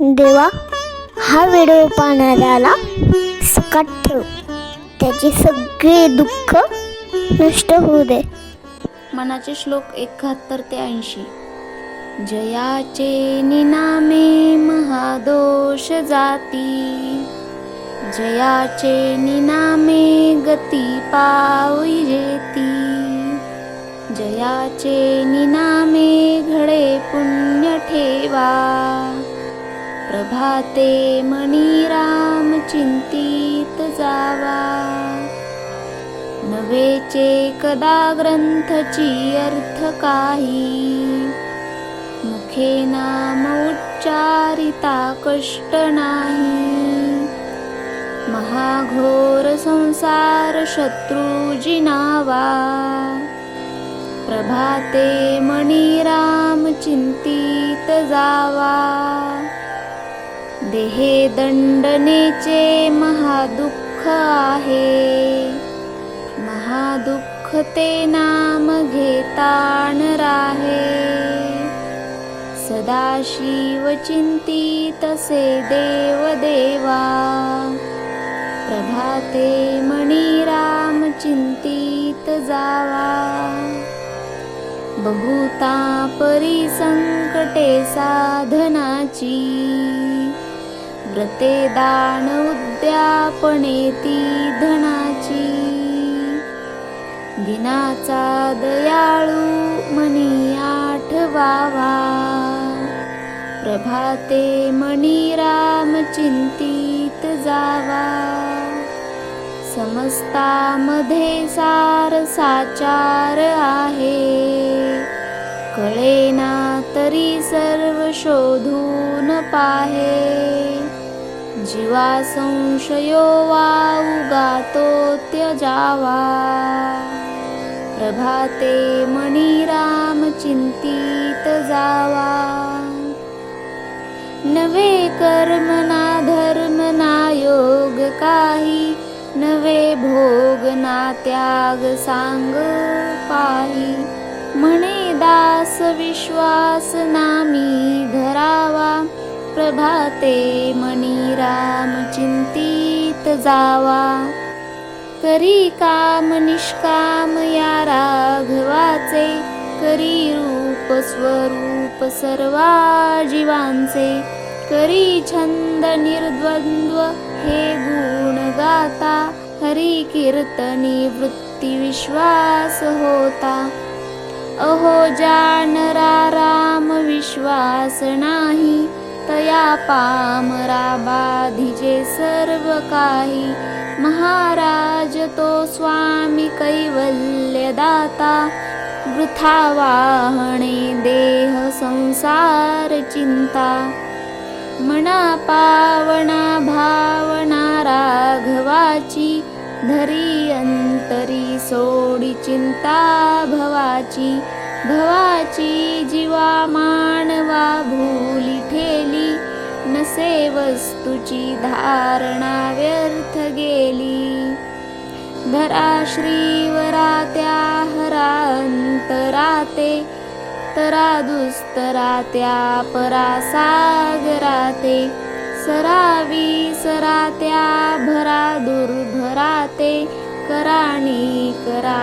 देवा हा व्हिडिओ पाहणाऱ्याला सकाट ठेव. त्याचे सगळे दुःख नष्ट होऊ दे. मनाचे श्लोक एकाहत्तर ते ऐंशी. जयाचे निनामे महादोष जाती. जयाचे निनामे गती पावी जेती. जयाचे निनामे घडे पुण्य ठेवा. प्रभाते मणिराम चिन्तित जावा। नवे चे कदा अर्थ काही। मुखे नाम उच्चारिता कष्ट नाही। महाघोर संसार शत्रुजिनावा प्रभाते मणिरामचिन्तितजावा देहे दण्डनेचे महादुःख आहे महादुःख ते नाम घेतानराहे सदाशिवचिन्तितसे देवदेवा। प्रभाते मणिराम मणिरामचित जावा। बहुता परिसङ्कटे साधनाची। व्रते दान उद्यापणे ती धनाची. दिनाचा दयाळू मनी आठवावा. प्रभाते मणी राम चिंतित जावा. समस्तामध्ये सार साचार आहे. कळेना तरी सर्व शोधून पाहे. जीवा संशयो वाउगातो त्यजावा। प्रभाते मणी राम चिंतित जावा। नवे कर्म ना धर्म ना योग काही नवे भोग ना त्याग सांग पाही। म्हणे दास विश्वास नामी धरावा प्रभाते मणी राम चिंतित जावा. करी काम निष्काम या राघवाचे करी रूप स्वरूप सर्वा जीवांचे. करी छंद निर्द्वंद्व हे गुण गाता हरी कीर्तनी वृत्ती विश्वास होता. अहो जानरा राम विश्वास नाही तया पामराबाधीचे सर्व काही. महाराज तो स्वामी कैवल्यदाता वृथा वाहणे देह संसार चिंता. मना पावना भावना राघवाची धरी अंतरी सोडी चिंता भवाची. भवाची जीवा मानवा भूली ठेली नसे वस्तूची धारणा व्यर्थ गेली. धरा श्रीवरा त्या हरा अंतराते तरा दुस्तरा त्या परा सागराते सरावी सरा त्या भरा दुर्भराते कराणी करा